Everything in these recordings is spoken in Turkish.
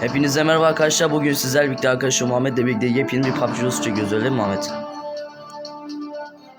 Hepinize merhaba arkadaşlar. Bugün sizlerle birlikte arkadaşım Muhammed'le birlikte yepyeni bir PUBG Rus çekiyoruz öyle mi Muhammed?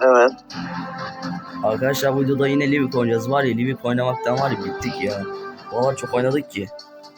Evet. Arkadaşlar bu videoda yine Livik oynayacağız. Var ya Livik oynamaktan var ya bittik ya. Aralar çok oynadık ki.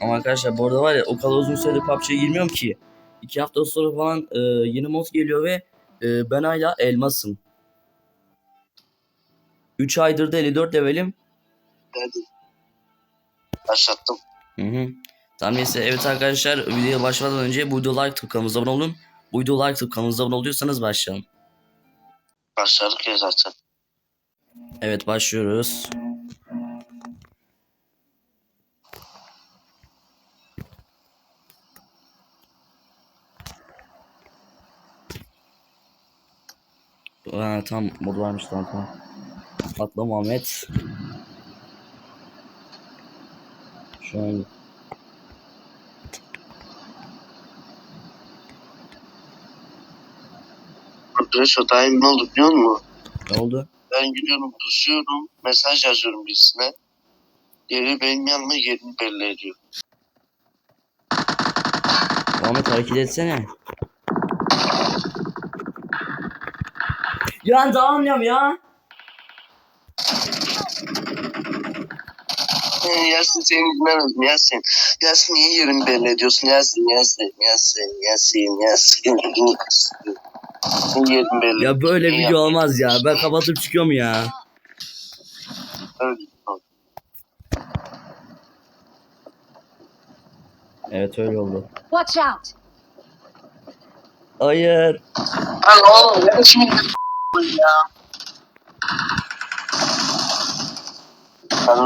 Ama arkadaşlar bu arada var ya o kadar uzun süredir PUBG'ye girmiyorum ki. İki hafta sonra falan e, yeni mod geliyor ve e, ben hala elmasım. 3 aydır da 54 levelim. Başlattım. Hı hı. Tamam neyse evet arkadaşlar videoya başlamadan önce bu videoya like atıp kanalımıza abone olun. Bu videoya like atıp kanalımıza abone oluyorsanız başlayalım. Başladık ya zaten. Evet başlıyoruz. Ha, tam varmış tamam tamam. Atla Muhammed. Şu an Arkadaş o daim ne oldu biliyor musun? ne oldu? Ben gidiyorum pusuyorum. Mesaj yazıyorum birisine. Geri benim yanıma yerini belli ediyor. Muhammed hareket etsene. Ya tamam ya. Yasin seni dinlemedim Yasin. Yasin niye yerini belli ediyorsun Yasin Yasin Yasin Yasin Yasin Yasin. Niye yerini belli Ya böyle Niye video yapıyorsun? olmaz ya. Ben kapatıp çıkıyorum ya. Evet öyle oldu. Watch out! Hayır. Lan oğlum ne biçim ya. Ben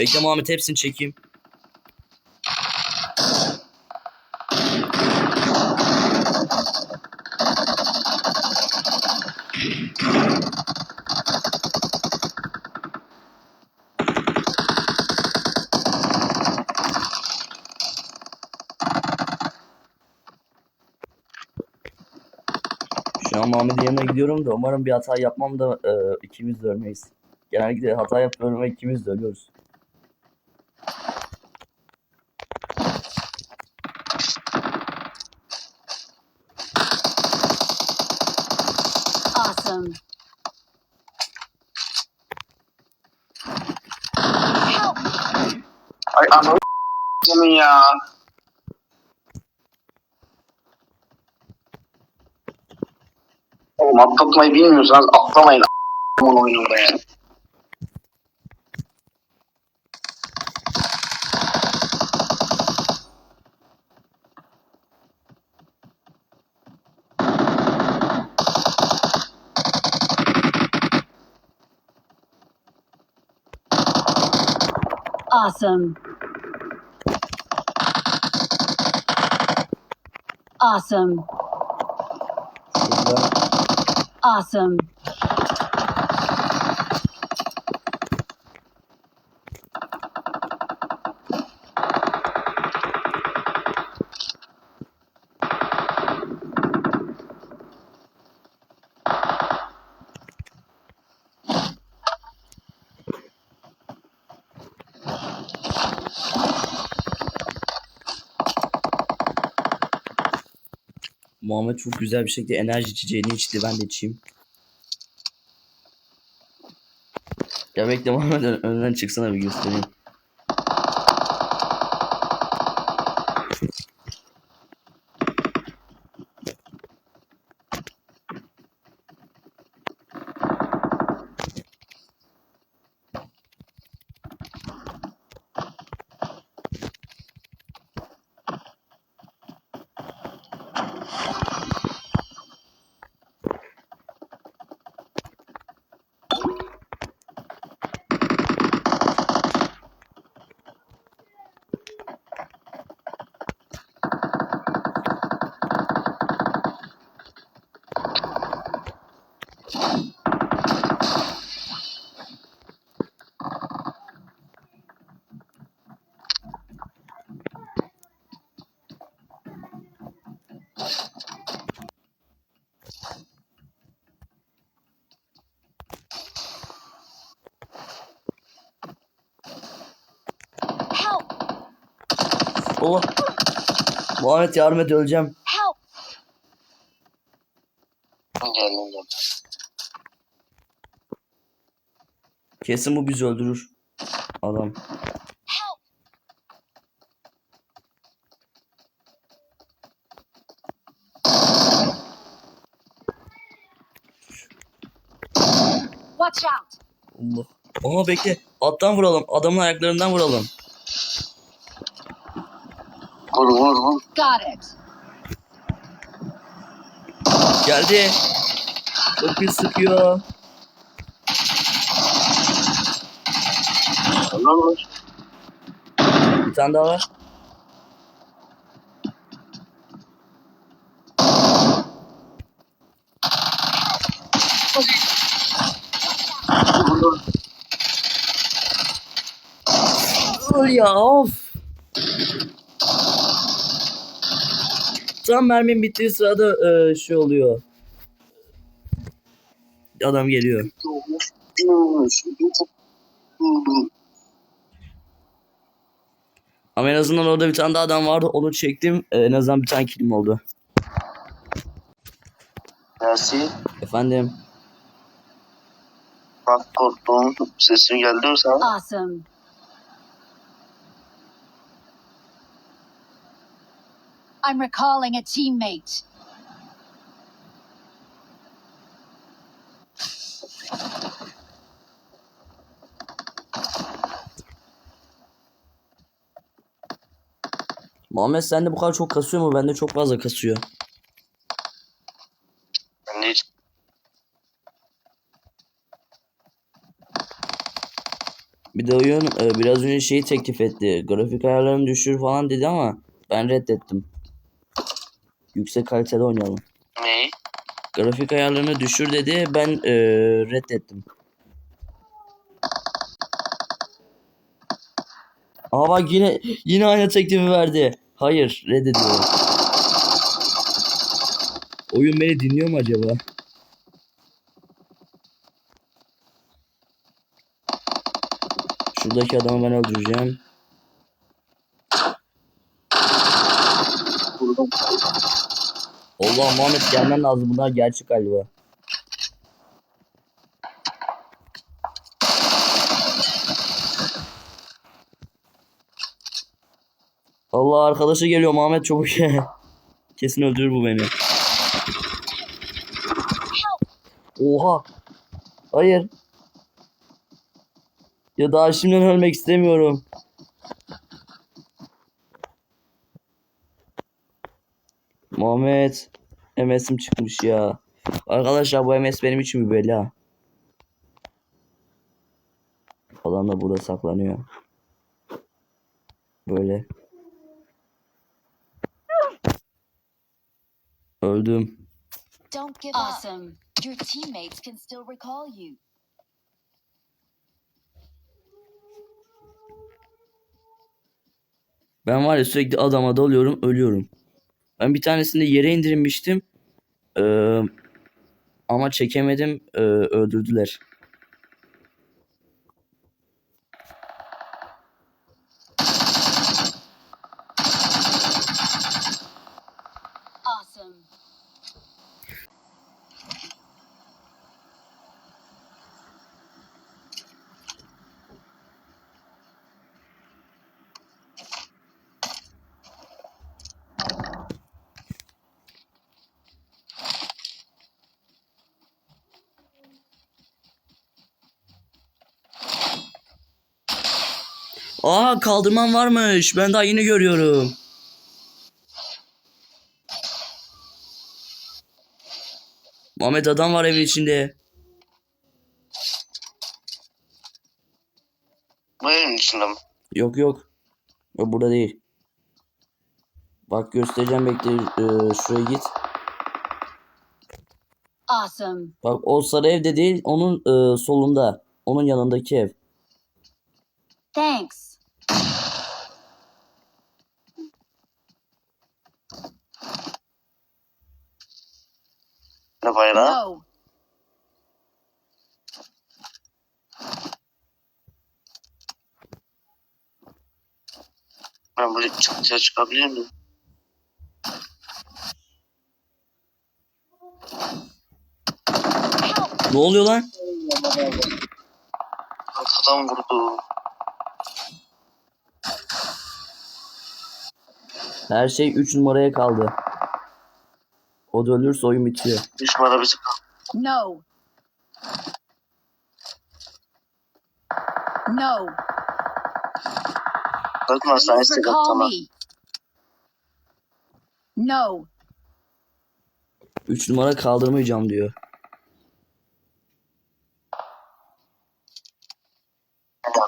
Bekle Muhammed hepsini çekeyim. Şu an Muhammed'in yanına gidiyorum da umarım bir hata yapmam da e, ikimiz de ölmeyiz. Genellikle hata yapıyorum ve ikimiz de ölüyoruz. Um. Help! I, I'm a give me uh. Oğlum atlatmayı bilmiyorsanız atlamayın a**ımın oyunu be. Awesome. Awesome. Awesome. Muhammed çok güzel bir şekilde enerji içeceğini içti. Ben de içeyim. Ya bekle Muhammed ön- önden çıksana bir göstereyim. Allah. Muhammed yardım et öleceğim. Help! Geldim geldim. Kesin bu bizi öldürür. Adam. Watch out! Allah. Aha bekle. Alttan vuralım. Adamın ayaklarından vuralım. Vur vur vur. Got it. Geldi. Çok pis sıkıyor. Tamam mı? Bir tane daha var. Öl ya of. Tam mermim bittiği sırada e, şey oluyor. Adam geliyor. Ama en azından orada bir tane daha adam vardı. Onu çektim. E, en azından bir tane kilim oldu. Yasin. Efendim. Bak korktum. Sesim geldi mi sana? Awesome. I'm recalling a teammate. Muhammed sende bu kadar çok kasıyor mu? Bende çok fazla kasıyor. Ben de hiç Bir de oyun e, biraz önce şeyi teklif etti. Grafik ayarlarını düşür falan dedi ama ben reddettim. Yüksek kalitede oynayalım. neyi? Grafik ayarlarını düşür dedi. Ben e, reddettim. Aa bak yine yine aynı teklifi verdi. Hayır reddediyorum. Oyun beni dinliyor mu acaba? Şuradaki adamı ben öldüreceğim. Allah Muhammed gelmen lazım. Bunlar gerçek galiba. Allah arkadaşı geliyor Muhammed çabuk. Kesin öldürür bu beni. Oha. Hayır. Ya daha şimdiden ölmek istemiyorum. Muhammed. MS'im çıkmış ya. Arkadaşlar bu MS benim için bir bela. Adam da burada saklanıyor. Böyle. Öldüm. Don't give up. Awesome. Your teammates can still recall you. Ben var ya sürekli adama dalıyorum ölüyorum. Ben bir tanesini yere indirmiştim. Ee, ama çekemedim. ee, öldürdüler. Awesome. Aa kaldırmam varmış. Ben daha yeni görüyorum. Muhammed adam var evin içinde. Bu evin içinde mi? Yok yok. Yok burada değil. Bak göstereceğim bekle. Ee, şuraya git. Awesome. Bak o sarı evde değil. Onun ee, solunda. Onun yanındaki ev. Thanks. Ne bayrağı? No. Ben buraya çıkabilir miyim? Ne oluyor lan? Arkadan vurdu. Her şey 3 numaraya kaldı. O da ölürse oyun bitiyor. Üç numara bizi No. No. Kalkma Please sayesinde recall tamam. me. No. 3 numara kaldırmayacağım diyor.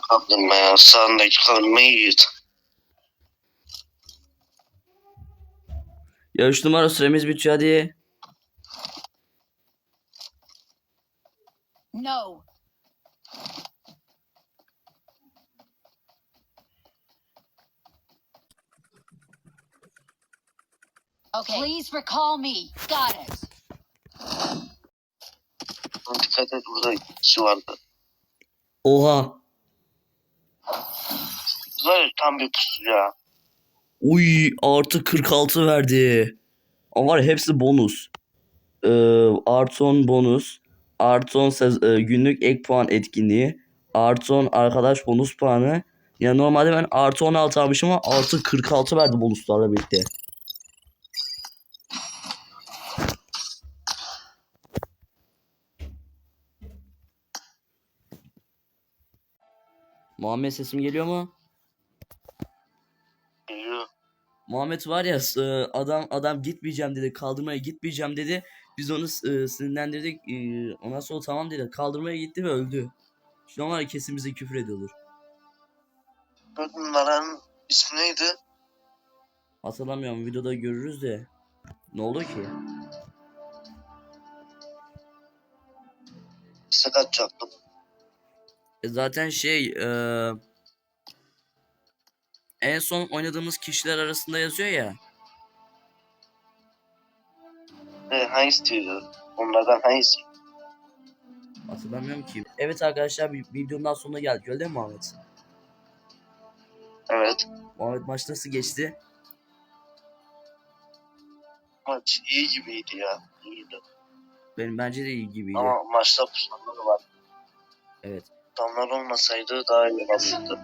Kaldırma ya. Sağındaki kaldırmayı yiğit. Ya 3 numara süremiz bitiyor hadi. No. Okay. Please recall me. Got it. Dikkat et burada kişi vardı. Oha. Ya tam bir pusu ya. Uy artı 46 verdi. Ama var ya hepsi bonus. Ee, artı 10 bonus. Artı 10 sez- e, günlük ek puan etkinliği. Artı 10 arkadaş bonus puanı. Ya normalde ben artı 16 almışım ama artı 46 verdi bonuslarla birlikte. Muhammed sesim geliyor mu? Geliyor. Muhammed var ya s- adam adam gitmeyeceğim dedi kaldırmaya gitmeyeceğim dedi biz onu s- sinirlendirdik e, ondan sonra tamam dedi kaldırmaya gitti ve öldü. Şu an var ya kesin bize küfür ediyordur. Numaranın ismi neydi? Hatırlamıyorum videoda görürüz de ne oldu ki? Sakat çaktım. E zaten şey e, en son oynadığımız kişiler arasında yazıyor ya E, hangisi diyordu? Onlardan hangisi? hatırlamıyorum ki. Evet arkadaşlar daha sonuna geldik öyle mi Muhammed? Evet. Muhammed maç nasıl geçti? Maç iyi gibiydi ya. İyiydi. Benim bence de iyi gibiydi. Ama maçta pusanlar var. Evet. Adamlar olmasaydı daha iyi olurdu.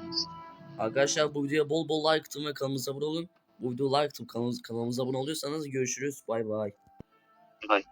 Arkadaşlar bu videoya bol bol like atın ve kanalımıza abone olun. Bu videoyu like atıp kanalımıza, kanalımıza abone oluyorsanız görüşürüz. Bay bay. Bye.